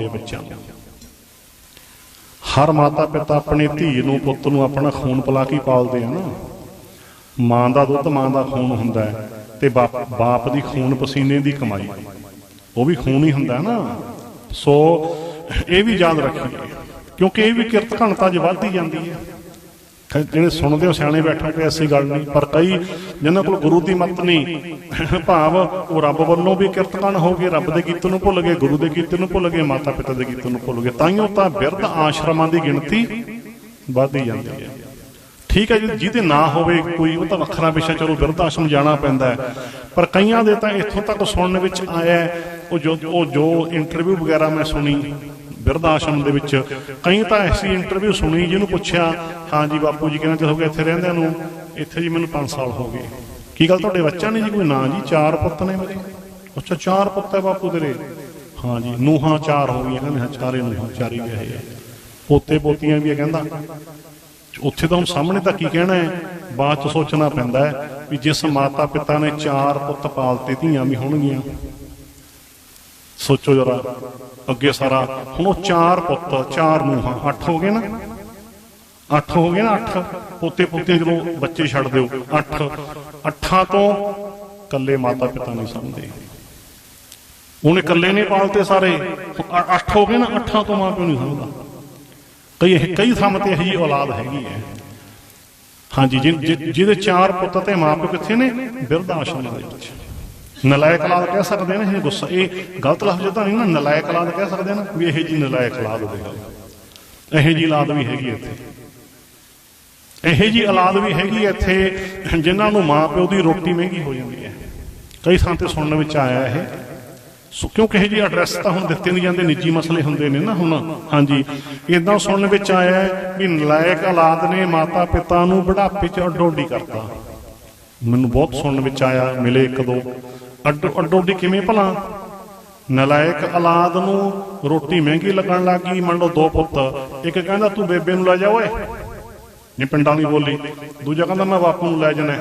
ਦਿੰਦੇ ਬੱਚਿਆਂ ਨੂੰ। ਹਰ ਮਾਤਾ ਪਿਤਾ ਆਪਣੇ ਧੀ ਨੂੰ, ਪੁੱਤ ਨੂੰ ਆਪਣਾ ਖੂਨ ਪਿਲਾ ਕੇ ਪਾਲਦੇ ਆ ਨਾ। ਮਾਂ ਦਾ ਦੁੱਧ ਮਾਂ ਦਾ ਖੂਨ ਹੁੰਦਾ ਹੈ ਤੇ ਬਾਪ ਬਾਪ ਦੀ ਖੂਨ ਪਸੀਨੇ ਦੀ ਕਮਾਈ। ਉਹ ਵੀ ਖੂਨ ਹੀ ਹੁੰਦਾ ਹੈ ਨਾ। ਸੋ ਇਹ ਵੀ ਯਾਦ ਰੱਖੀਏ, ਕਿਉਂਕਿ ਇਹ ਵੀ ਕਿਰਤ ਘਣਤਾ ਜ ਵੱਧਦੀ ਜਾਂਦੀ ਹੈ। ਜਿਹੜੇ ਸੁਣਦੇ ਹੋ, ਸਿਆਣੇ ਬੈਠੋ ਕੋਈ ਐਸੀ ਗੱਲ ਨਹੀਂ। ਪਰ ਕਈ ਜਿਨ੍ਹਾਂ ਕੋਲ ਗੁਰੂ ਦੀ ਮੱਤ ਨਹੀਂ, ਭਾਵ ਉਹ ਰੱਬ ਵੱਲੋਂ ਵੀ ਕਿਰਤਕਣ ਹੋ ਗਏ, ਰੱਬ ਦੇ ਕੀਰਤਨ ਨੂੰ ਭੁੱਲ ਗਏ, ਗੁਰੂ ਦੇ ਕੀਰਤਨ ਨੂੰ ਭੁੱਲ ਗਏ, ਮਾਤਾ ਪਿਤਾ ਦੇ ਕੀਰਤਨ ਨੂੰ ਭੁੱਲ ਗਏ। ਤਾਈਓ ਤਾਂ ਬਿਰਧ ਆਸ਼ਰਮਾਂ ਦੀ ਗਿਣਤੀ ਵੱਧਦੀ ਜਾਂਦੀ ਹੈ। ਠੀਕ ਹੈ ਜੀ, ਜਿਹਦੇ ਨਾ ਹੋਵੇ ਕੋਈ, ਉਹ ਤਾਂ ਵੱਖਰਾ ਵਿਸ਼ਾ, ਚਲੋ ਬਿਰਧ ਆਸ਼ਰਮ ਜਾਣਾ ਪੈਂਦਾ ਪਰ ਕਈਆਂ ਦੇ ਤਾਂ ਇੱਥੋਂ ਤੱਕ ਸੁਣਨ ਵਿੱਚ ਆਇਆ ਉਹ ਜੋ ਉਹ ਜੋ ਇੰਟਰਵਿਊ ਵਗੈਰਾ ਮੈਂ ਸੁਣੀ ਬਿਰਧ ਆਸ਼ਰਮ ਦੇ ਵਿੱਚ। ਕਈ ਤਾਂ ਐਸੀ ਇੰਟਰਵਿਊ ਸੁਣੀ, ਜਿਹਨੂੰ ਪੁੱਛਿਆ, ਹਾਂ ਜੀ ਬਾਪੂ ਜੀ ਕਿੰਨਾ ਚਿਰ ਹੋ ਗਿਆ ਇੱਥੇ ਰਹਿੰਦਿਆਂ ਨੂੰ? ਇੱਥੇ ਜੀ ਮੈਨੂੰ 5 ਸਾਲ ਹੋ ਗਏ। ਕੀ ਗੱਲ ਤੁਹਾਡੇ ਬੱਚਾ ਨਹੀਂ ਜੀ ਕੋਈ ਨਾ ਜੀ? ਚਾਰ ਪੁੱਤ ਨੇ ਮੇਰੇ। ਅੱਛਾ, ਚਾਰ ਪੁੱਤ ਹੈ ਬਾਪੂ ਤੇਰੇ? ਹਾਂ ਜੀ, ਨੂਹਾਂ ਚਾਰ ਹੋ ਗਈਆਂ, ਕਹਿੰਦੇ ਹਾਂ ਚਾਰੇ ਨੂਹਾਂ, ਚਾਰੀ ਵਿਆਹੇ ਆ। ਪੋਤੇ ਪੋਤੀਆਂ ਵੀ ਆ ਕਹਿੰਦਾ। ਉੱਥੇ ਤਾਂ ਹੁਣ ਸਾਹਮਣੇ ਤਾਂ ਕੀ ਕਹਿਣਾ ਹੈ, ਬਾਅਦ ਚ ਸੋਚਣਾ ਪੈਂਦਾ ਹੈ ਵੀ ਜਿਸ ਮਾਤਾ ਪਿਤਾ ਨੇ ਚਾਰ ਪੁੱਤ ਪਾਲਤੇ ਧੀਆਂ ਵੀ ਹੋਣਗੀਆਂ ਸੋਚੋ ਜਰਾ, ਅੱਗੇ ਸਾਰਾ। ਹੁਣ ਉਹ ਚਾਰ ਪੁੱਤ, ਚਾਰ ਨੂੰਹਾਂ, ਅੱਠ ਹੋ ਗਏ ਨਾ? ਅੱਠ ਹੋ ਗਏ ਨਾ, ਅੱਠ? ਪੋਤੇ ਪੁੱਤੇ ਜਦੋਂ ਬੱਚੇ ਛੱਡ ਦਿਓ, ਅੱਠ। ਅੱਠਾਂ ਤੋਂ ਕੱਲੇ ਮਾਤਾ ਪਿਤਾ ਨਹੀਂ ਸਮਝਦੇ। ਉਹਨੇ ਕੱਲੇ ਨੇ ਪਾਲਤੇ ਸਾਰੇ। ਅੱਠ ਹੋ ਗਏ ਨਾ, ਅੱਠਾਂ ਤੋਂ ਮਾਂ ਪਿਓ ਨਹੀਂ ਸਮਝਦਾ। ਕਈ ਕਈ ਥਾਂ ਤੇ ਇਹੀ ਔਲਾਦ ਹੈਗੀ ਹੈ। ਹਾਂਜੀ ਜਿਹ- ਜਿਹਦੇ ਚਾਰ ਪੁੱਤ ਤੇ ਮਾਂ ਪਿਓ ਕਿੱਥੇ ਨੇ? ਬਿਰਧ ਆਸ਼ਰਮ ਦੇ ਵਿੱਚ। ਨਲਾਇਕ ਔਲਾਦ ਕਹਿ ਸਕਦੇ ਨੇ, ਇਹ ਗੁੱਸਾ, ਇਹ ਗਲਤ ਲਫ਼ਜ਼ ਤਾਂ ਨਹੀਂ ਨਾ, ਨਲਾਇਕ ਔਲਾਦ ਕਹਿ ਸਕਦੇ ਨਾ ਵੀ ਇਹ ਜੀ ਨਲਾਇਕ ਔਲਾਦ ਦੇ ਇਹ ਜੀ ਔਲਾਦ ਵੀ ਹੈਗੀ ਇੱਥੇ। ਇਹ ਜੀ ਔਲਾਦ ਵੀ ਹੈਗੀ ਇੱਥੇ, ਜਿਨ੍ਹਾਂ ਨੂੰ ਮਾਂ ਪਿਓ ਦੀ ਰੋਟੀ ਮਹਿੰਗੀ ਹੋ ਜਾਂਦੀ ਹੈ। ਕਈ ਥਾਂ ਤੇ ਸੁਣਨ ਵਿੱਚ ਆਇਆ ਇਹ। ਸੋ ਕਿਉਂਕਿ ਇਹ ਜੀ ਐਡਰੈਸ ਤਾਂ ਹੁਣ ਦਿੱਤੇ ਨਹੀਂ ਜਾਂਦੇ, ਨਿੱਜੀ ਮਸਲੇ ਹੁੰਦੇ ਨੇ ਨਾ ਹੁਣ। ਹਾਂਜੀ ਇਦਾਂ ਸੁਣਨ ਵਿੱਚ ਆਇਆ ਵੀ ਨਲਾਇਕ ਔਲਾਦ ਨੇ ਮਾਤਾ ਪਿਤਾ ਨੂੰ ਬੁਢਾਪੇ 'ਚ ਅੱਡੋਡੀ ਕਰਤਾ। ਮੈਨੂੰ ਬਹੁਤ ਸੁਣਨ ਵਿੱਚ ਆਇਆ, ਮਿਲੇ ਇੱਕ ਦੋ। ਅੱਡੋ ਅੱਡੋ ਅੱਡੋਡੀ ਕਿਵੇਂ ਭਲਾ? ਨਲਾਇਕ ਔਲਾਦ ਨੂੰ ਰੋਟੀ ਮਹਿੰਗੀ ਲੱਗਣ ਲੱਗੀ ਮੰਨ ਲਓ ਦੋ ਪੁੱਤ, ਇੱਕ ਕਹਿੰਦਾ ਤੂੰ ਬੇਬੇ ਨੂੰ ਲੈ ਜਾ ਓਏ। ਨਹੀਂ ਪਿੰਡਾਂ ਦੀ ਬੋਲੀ, ਦੂਜਾ ਕਹਿੰਦਾ ਮੈਂ ਬਾਪੂ ਨੂੰ ਲੈ ਜਾਣਾ।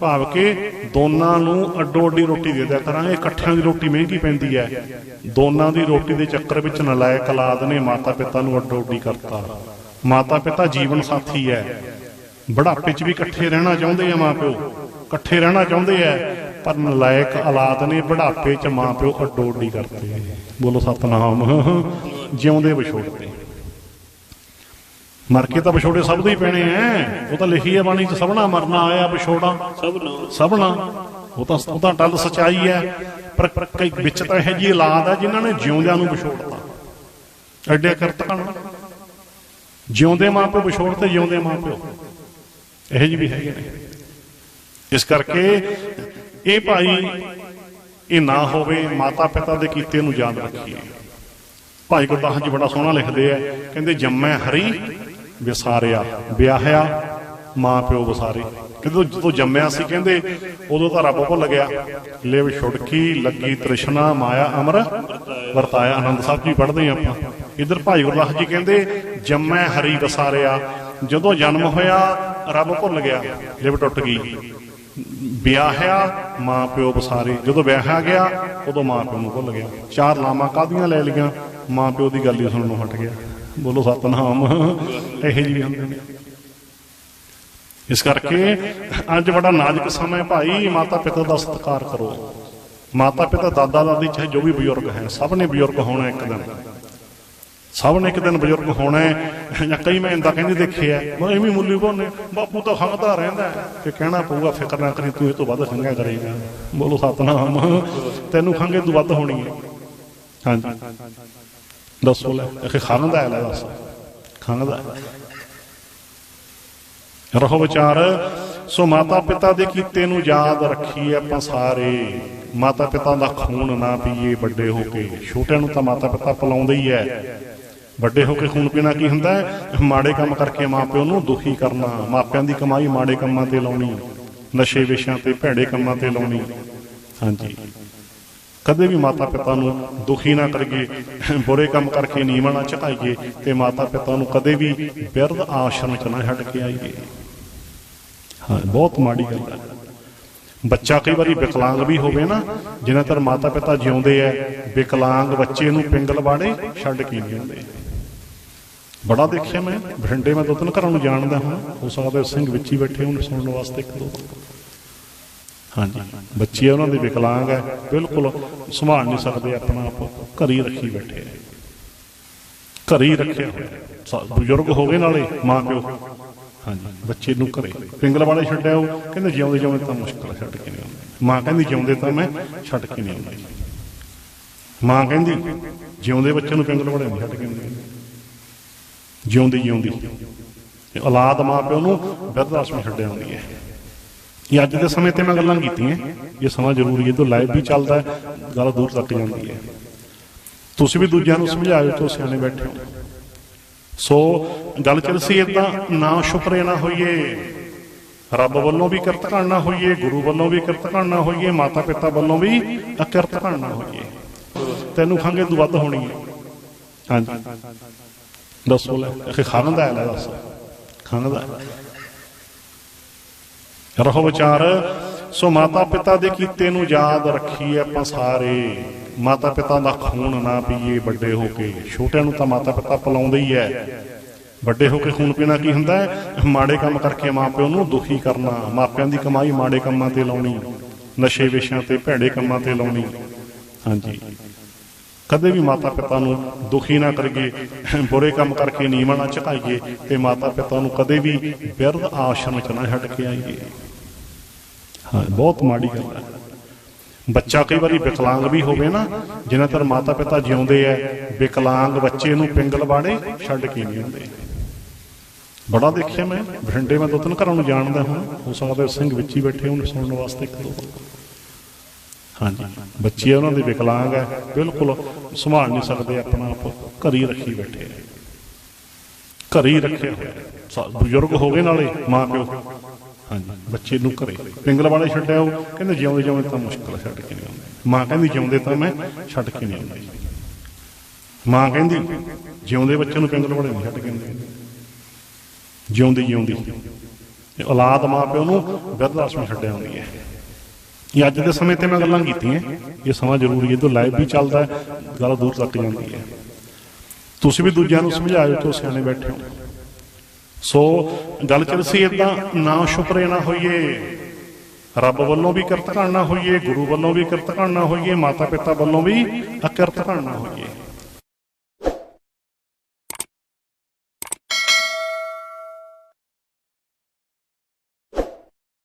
ਭਾਵ ਕਿ ਦੋਨਾਂ ਨੂੰ ਅੱਡੋ ਅੱਡੀ ਰੋਟੀ ਦੇ ਦਿਆ ਕਰਾਂਗੇ, ਇਕੱਠਿਆਂ ਦੀ ਰੋਟੀ ਮਹਿੰਗੀ ਪੈਂਦੀ ਹੈ ਦੋਨਾਂ ਦੀ ਰੋਟੀ ਦੇ ਚੱਕਰ ਵਿੱਚ ਨਲਾਇਕ ਔਲਾਦ ਨੇ ਮਾਤਾ ਪਿਤਾ ਨੂੰ ਅੱਡੋ ਅੱਡੀ ਕਰਤਾ। ਮਾਤਾ ਪਿਤਾ ਜੀਵਨ ਸਾਥੀ ਹੈ ਬੁਢਾਪੇ 'ਚ ਵੀ ਇਕੱਠੇ ਰਹਿਣਾ ਚਾਹੁੰਦੇ ਆ ਮਾਂ ਪਿਓ ਇਕੱਠੇ ਰਹਿਣਾ ਚਾਹੁੰਦੇ ਆ ਪਰ ਨਲਾਇਕ ਔਲਾਦ ਨੇ ਬੁਢਾਪੇ 'ਚ ਮਾਂ ਪਿਓ ਅੱਡੋ ਅੱਡੀ ਕਰਤੇ ਬੋਲੋ ਸਤਨਾਮ। ਜਿਉਂਦੇ ਵਿਛੋੜਦੇ ਮਰ ਕੇ ਤਾਂ ਵਿਛੋੜੇ ਸਭ ਦੇ ਹੀ ਪੈਣੇ ਐ। ਉਹ ਤਾਂ ਲਿਖੀ ਹੈ ਬਾਣੀ 'ਚ ਸਭਨਾ ਮਰਨਾ ਆਇਆ ਵਿਛੋੜਾ। ਸਭਨਾ ਉਹ ਤਾਂ ਉਹ ਤਾਂ ਟੱਲ ਸਚਾਈ ਹੈ ਪਰ ਕਈ ਵਿੱਚ ਤਾਂ ਇਹ ਜੀ ਔਲਾਦ ਹੈ ਜਿਨ੍ਹਾਂ ਨੇ ਜਿਉਂਦਿਆਂ ਨੂੰ ਵਿਛੋੜਤਾ। ਐਡੇ ਕਰਤਕਣ ਜਿਉਂਦੇ ਮਾਪੇ ਵਿਛੋੜ ਤੇ ਜਿਉਂਦੇ ਮਾਪੇ ਇਹ ਜੀ ਵੀ ਹੈਗੇ ਨੇ। ਇਸ ਕਰਕੇ ਇਹ ਭਾਈ, ਇਹ ਨਾ ਹੋਵੇ ਮਾਤਾ ਪਿਤਾ ਦੇ ਕੀਤੇ ਨੂੰ ਯਾਦ ਰੱਖੀਏ। ਭਾਈ ਗੁਰਦਾਸ ਜੀ ਬੜਾ ਸੋਹਣਾ ਲਿਖਦੇ ਆ, ਕਹਿੰਦੇ, ਜੰਮੈ ਹਰੀ, ਵਿਸਾਰਿਆ ਵਿਆਹਿਆ ਮਾਂ ਪਿਓ ਵਿਸਾਰੇ। ਕਹਿੰਦੇ, ਜਦੋਂ ਜੰਮਿਆ ਸੀ, ਕਹਿੰਦੇ, ਉਦੋਂ ਤਾਂ ਰੱਬ ਭੁੱਲ ਗਿਆ। ਲਿਵ ਛੁੜਕੀ ਲੱਗੀ ਤ੍ਰਿਸ਼ਨਾ, ਮਾਇਆ ਅਮਰ, ਵਰਤਾਇਆ ਆਨੰਦ। ਸਾਹਿਬ ਜੀ ਪੜ੍ਹਦੇ ਆ ਆਪਾਂ। ਇਧਰ ਭਾਈ ਗੁਰਦਾਸ ਜੀ ਕਹਿੰਦੇ, ਜੰਮੈ ਹਰੀ ਵਿਸਾਰਿਆ। ਜਦੋਂ ਜਨਮ ਹੋਇਆ, ਰੱਬ ਭੁੱਲ ਗਿਆ, ਲਿਵ ਟੁੱਟ ਗਈ। ਵਿਆਹਿਆ ਮਾਂ ਪਿਓ ਬਸਾਰੇ ਜਦੋਂ ਵਿਆਹਿਆ ਗਿਆ, ਉਦੋਂ ਮਾਂ ਪਿਓ ਨੂੰ ਭੁੱਲ ਗਿਆ। ਚਾਰ ਲਾਵਾਂ ਕਾਦੀਆਂ ਲੈ ਲਈਆਂ? ਮਾਂ ਪਿਓ ਦੀ ਗੱਲ ਹੀ ਸੁਣਨ ਨੂੰ ਹਟ ਗਿਆ। ਬੋਲੋ ਸਤਨਾਮ। ਇਹੇ ਜੀ ਹੁੰਦੇ ਨੇ। ਇਸ ਕਰਕੇ ਅੱਜ ਬੜਾ ਨਾਜ਼ੁਕ ਸਮਾਂ ਹੈ ਭਾਈ। ਮਾਤਾ ਪਿਤਾ ਦਾ ਸਤਿਕਾਰ ਕਰੋ। ਮਾਤਾ ਪਿਤਾ ਦਾਦਾ ਦਾਦੀ ਚਾਹੇ ਜੋ ਵੀ ਬਜ਼ੁਰਗ ਹੈ, ਸਭ ਨੇ ਬਜ਼ੁਰਗ ਹੋਣਾ ਇੱਕ ਦਿਨ। ਸਭ ਨੇ ਇੱਕ ਦਿਨ ਬਜ਼ੁਰਗ ਹੋਣਾ ਹੈ। ਜਾਂ ਕਈ ਮੈਂ ਇੰਦਾ ਕਹਿੰਦੇ ਦੇਖੇ ਆ ਮੈਂ ਐਵੇਂ ਮੁੱਲੀ ਕੋਨੇ ਬਾਪੂ ਤਾਂ ਖੰਗਦਾ ਰਹਿੰਦਾ ਹੈ। ਕਿ ਕਹਿਣਾ ਪਊਗਾ, ਫਿਕਰ ਨਾ ਕਰੀ, ਤੂੰ ਇਹ ਤੋਂ ਵੱਧ ਖੰਗਾ ਕਰੇਗਾ। ਬੋਲੋ ਸਤਨਾਮ, ਤੈਨੂੰ ਖੰਗੇ ਤੋਂ ਵੱਧ ਹੋਣੀ ਹੈ। ਹਾਂਜੀ। ਦੱਸੋ ਲੈ ਇਹ ਖੰਗਦਾ ਹੈ, ਲੈ ਦੱਸ। ਖੰਗਦਾ ਰਹੋ ਵਿਚਾਰ, ਸੋ ਮਾਤਾ ਪਿਤਾ ਦੇ ਕੀਤੇ ਨੂੰ ਯਾਦ ਰੱਖੀਏ ਆਪਾਂ ਸਾਰੇ। ਮਾਤਾ ਪਿਤਾ ਦਾ ਖੂਨ ਨਾ ਪੀਏ ਵੱਡੇ ਹੋ ਕੇ। ਛੋਟਿਆਂ ਨੂੰ ਤਾਂ ਮਾਤਾ ਪਿਤਾ ਪਿਲਾਉਂਦੇ ਹੀ ਹੈ। ਵੱਡੇ ਹੋ ਕੇ ਖੂਨ ਪੀਣਾ ਕੀ ਹੁੰਦਾ ਹੈ? ਮਾੜੇ ਕੰਮ ਕਰਕੇ ਮਾਪਿਓ ਨੂੰ ਦੁਖੀ ਕਰਨਾ। ਮਾਪਿਆਂ ਦੀ ਕਮਾਈ ਮਾੜੇ ਕੰਮਾਂ ਤੇ ਲਾਉਣੀ ਨਸ਼ੇ ਵਿਸ਼ਿਆਂ ਤੇ ਭੈੜੇ ਕੰਮਾਂ ਤੇ ਲਾਉਣੀ ਹਾਂਜੀ। ਕਦੇ ਵੀ ਮਾਤਾ ਪਿਤਾ ਨੂੰ ਦੁਖੀ ਨਾ ਕਰੀਏ, ਬੁਰੇ ਕੰਮ ਕਰਕੇ ਨੀਵਾਂ ਨਾ ਝੁਕਾਈਏ ਤੇ ਮਾਤਾ ਪਿਤਾ ਨੂੰ ਕਦੇ ਵੀ ਬਿਰਧ ਆਸ਼ਰਮ ਚ ਨਾ ਛੱਡ ਕੇ ਆਈਏ। ਹਾਂ, ਬਹੁਤ ਮਾੜੀ ਗੱਲ ਹੈ। ਬੱਚਾ ਕਈ ਵਾਰੀ ਵਿਕਲਾਂਗ ਵੀ ਹੋਵੇ ਨਾ ਜਿਨ੍ਹਾਂ ਤਰ ਮਾਤਾ ਪਿਤਾ ਜਿਉਂਦੇ ਐ, ਵਿਕਲਾਂਗ ਬੱਚੇ ਨੂੰ ਪਿੰਗਲ ਬਾੜੇ ਛੱਡ ਕੇ ਨਹੀਂ ਆਉਂਦੇ। ਬੜਾ ਦੇਖਿਆ ਮੈਂ, ਬਠਿੰਡੇ ਮੈਂ ਦੋ ਤਿੰਨ ਘਰਾਂ ਨੂੰ ਜਾਣਦਾ ਹਾਂ। ਹੋ ਸਕਦਾ ਸਿੰਘ ਵਿੱਚ ਹੀ ਬੈਠੇ ਹੋਣ, ਸੁਣਨ ਵਾਸਤੇ ਇੱਕ ਦੋ। ਹਾਂਜੀ, ਬੱਚੇ ਉਹਨਾਂ ਦੇ ਵਿਕਲਾਂਗ ਹੈ। ਬਿਲਕੁਲ ਸੰਭਾਲ ਨਹੀਂ ਸਕਦੇ, ਆਪਣਾ ਆਪ ਘਰ ਹੀ ਰੱਖੀ ਬੈਠੇ ਹੈ ਘਰ ਹੀ ਰੱਖਿਆ ਹੋਇਆ। ਬਜ਼ੁਰਗ ਹੋ ਗਏ ਨਾਲੇ ਮਾਂ ਪਿਓ ਹਾਂਜੀ, ਬੱਚੇ ਨੂੰ ਘਰੇ। ਪਿੰਗਲ ਵਾਲੇ ਛੱਡਿਆ ਉਹ, ਕਹਿੰਦੇ ਜਿਉਂਦੇ ਜਿਉਂਦੇ ਤਾਂ ਮੁਸ਼ਕਲ ਛੱਡ ਕੇ ਨਹੀਂ ਆਉਂਦੇ। ਮਾਂ ਕਹਿੰਦੀ, ਜਿਉਂਦੇ ਤਾਂ ਮੈਂ, ਛੱਡ ਕੇ ਨਹੀਂ ਆਉਂਦੀ। ਮਾਂ ਕਹਿੰਦੀ, ਜਿਉਂਦੇ ਬੱਚੇ ਨੂੰ ਪਿੰਗਲ ਵਾਲੇ ਨਹੀਂ ਛੱਡ ਕੇ ਆਉਂਦੇ। ਜਿਉਂਦੀ ਜਿਉਂਦੀ। ਤੇ ਔਲਾਦ ਮਾਂ ਪਿਓ ਨੂੰ ਬਿਰਧ ਆਸ਼ਰਮ ਛੱਡਿਆ ਹੁੰਦੀ ਹੈ। ਇਹ ਅੱਜ ਦੇ ਸਮੇਂ ਤੇ ਮੈਂ ਗੱਲਾਂ ਕੀਤੀਆਂ। ਇਹ ਸਮਾਂ ਜ਼ਰੂਰੀ ਹੈ ਤੋਂ ਲਾਈਵ ਵੀ ਚੱਲਦਾ ਹੈ, ਗੱਲ ਦੂਰ ਤੱਕ ਜਾਂਦੀ ਹੈ। ਤੁਸੀਂ ਵੀ ਦੂਜਿਆਂ ਨੂੰ ਸਮਝਾਇਓ ਤੋਂ ਸਿਆਣੇ ਬੈਠੇ ਹੋ। ਸੋ ਗੱਲ ਚੱਲ ਸੀ ਇਦਾਂ ਨਾ ਸ਼ੁਕਰੇ ਨਾ ਹੋਈਏ। ਰੱਬ ਵੱਲੋਂ ਵੀ ਕਿਰਤ ਕਰਨਾ ਹੋਈਏ ਗੁਰੂ ਵੱਲੋਂ ਵੀ ਕਿਰਤ ਕਰਨਾ ਹੋਈਏ ਮਾਤਾ ਪਿਤਾ ਵੱਲੋਂ ਵੀ ਅਕਿਰਤ ਕਰਨਾ ਹੋਈਏ। ਤੈਨੂੰ ਖੰਗੇ ਤੋਂ ਵੱਧ ਹੋਣੀ ਹੈ। ਹਾਂਜੀ। ਦੱਸੋ ਲੈ ਅਖੇ ਖਾਂਦਾ ਹੈ ਲੈ ਦੱਸ। ਖਾਂਦਾ ਰਹੋ ਵਿਚਾਰ, ਸੋ ਮਾਤਾ ਪਿਤਾ ਦੇ ਕੀਤੇ ਨੂੰ ਯਾਦ ਰੱਖੀਏ ਆਪਾਂ ਸਾਰੇ। ਮਾਤਾ ਪਿਤਾ ਦਾ ਖੂਨ ਨਾ ਪੀਏ ਵੱਡੇ ਹੋ ਕੇ। ਛੋਟਿਆਂ ਨੂੰ ਤਾਂ ਮਾਤਾ ਪਿਤਾ ਪਿਲਾਉਂਦੇ ਹੀ ਐ ਵੱਡੇ ਹੋ ਕੇ ਖੂਨ ਪੀਣਾ ਕੀ ਹੁੰਦਾ ਹੈ? ਮਾੜੇ ਕੰਮ ਕਰਕੇ ਮਾਪਿਓ ਨੂੰ ਦੁਖੀ ਕਰਨਾ। ਮਾਪਿਆਂ ਦੀ ਕਮਾਈ ਮਾੜੇ ਕੰਮਾਂ ਤੇ ਲਾਉਣੀ। ਨਸ਼ੇ ਵਿਸ਼ਿਆਂ ਤੇ ਭੈੜੇ ਕੰਮਾਂ ਤੇ ਲਾਉਣੀ। ਹਾਂਜੀ। ਕਦੇ ਵੀ ਮਾਤਾ ਪਿਤਾ ਨੂੰ ਦੁਖੀ ਨਾ ਕਰੀਏ, ਬੁਰੇ ਕੰਮ ਕਰਕੇ ਨੀਵਾਂ ਨਾ ਝੁਕਾਈਏ, ਤੇ ਮਾਤਾ ਪਿਤਾ ਨੂੰ ਕਦੇ ਵੀ ਬਿਰਧ ਆਸ਼ਰਮ ਚ ਨਾ ਛੱਡ ਕੇ ਆਈਏ। ਹਾਂ, ਬਹੁਤ ਮਾੜੀ ਗੱਲ ਹੈ। ਬੱਚਾ ਕਈ ਵਾਰੀ ਵਿਕਲਾਂਗ ਵੀ ਹੋਵੇ ਨਾ, ਜਿੰਨਾ ਤਰ ਮਾਤਾ ਪਿਤਾ ਜਿਉਂਦੇ ਐ, ਵਿਕਲਾਂਗ ਬੱਚੇ ਨੂੰ ਪਿੰਗਲ ਬਾੜੇ ਛੱਡ ਕੇ ਨਹੀਂ ਆਉਂਦੇ। ਬੜਾ ਦੇਖਿਆ ਮੈਂ, ਬਠਿੰਡੇ ਮੈਂ ਦੋ ਤਿੰਨ ਘਰਾਂ ਨੂੰ ਜਾਣਦਾ ਹਾਂ ਹੋ ਸਕਦਾ ਸਿੰਘ ਵਿੱਚ ਹੀ ਬੈਠੇ ਹੋਣ ਸੁਣਨ ਵਾਸਤੇ ਇੱਕ ਦੋ। ਹਾਂਜੀ। ਬੱਚੇ ਉਹਨਾਂ ਦੇ ਵਿਕਲਾਂਗ ਹੈ। ਬਿਲਕੁਲ ਸੰਭਾਲ ਨਹੀਂ ਸਕਦੇ ਆਪਣਾ ਆਪ। ਘਰ ਹੀ ਰੱਖੀ ਬੈਠੇ ਹੈ ਘਰ ਰੱਖਿਆ ਹੋਇਆ। ਬਜ਼ੁਰਗ ਹੋ ਗਏ ਨਾਲੇ ਮਾਂ ਪਿਓ ਹਾਂਜੀ, ਬੱਚੇ ਨੂੰ ਘਰੇ ਪਿੰਗਲ ਵਾਲੇ ਛੱਡਿਆ ਉਹ। ਕਹਿੰਦੇ ਜਿਉਂਦੇ ਜਿਉਂਦੇ ਤਾਂ ਮੁਸ਼ਕਲ ਛੱਡ ਕੇ ਨਹੀਂ ਆਉਂਦੇ। ਮਾਂ ਕਹਿੰਦੀ ਜਿਉਂਦੇ ਤਾਂ ਮੈਂ ਛੱਡ ਕੇ ਨਹੀਂ ਆਉਂਦੀ ਮਾਂ ਕਹਿੰਦੀ ਜਿਉਂਦੇ ਬੱਚੇ ਨੂੰ ਪਿੰਗਲ ਵਾਲੇ ਨਹੀਂ ਛੱਡ ਕੇ ਆਉਂਦੇ। ਜਿਉਂਦੀ ਜਿਉਂਦੀ ਔਲਾਦ ਮਾਂ ਪਿਓ ਨੂੰ ਬਿਰਧ ਆਸ਼ਰਮ ਛੱਡਿਆ ਹੁੰਦੀ ਹੈ। ਇਹ ਅੱਜ ਦੇ ਸਮੇਂ ਤੇ ਮੈਂ ਗੱਲਾਂ ਕੀਤੀਆਂ। ਇਹ ਸਮਾਂ ਜ਼ਰੂਰੀ ਹੈ ਤੋਂ ਲਾਈਵ ਵੀ ਚੱਲਦਾ ਹੈ, ਗੱਲ ਦੂਰ ਤੱਕ ਜਾਂਦੀ ਹੈ। ਤੁਸੀਂ ਵੀ ਦੂਜਿਆਂ ਨੂੰ ਸਮਝਾਇਓ ਤੋਂ ਸਿਆਣੇ ਬੈਠੇ ਹੋ ਸੋ ਗੱਲ ਚੱਲ ਸੀ ਇਦਾਂ ਨਾ ਸ਼ੁਕਰੇ ਨਾ ਹੋਈਏ। ਰੱਬ ਵੱਲੋਂ ਵੀ ਕਿਰਤ ਕਰਨਾ ਹੋਈਏ ਗੁਰੂ ਵੱਲੋਂ ਵੀ ਕਿਰਤ ਕਰਨਾ ਹੋਈਏ ਮਾਤਾ ਪਿਤਾ ਵੱਲੋਂ ਵੀ ਅਕਿਰਤ ਕਰਨਾ ਹੋਈਏ।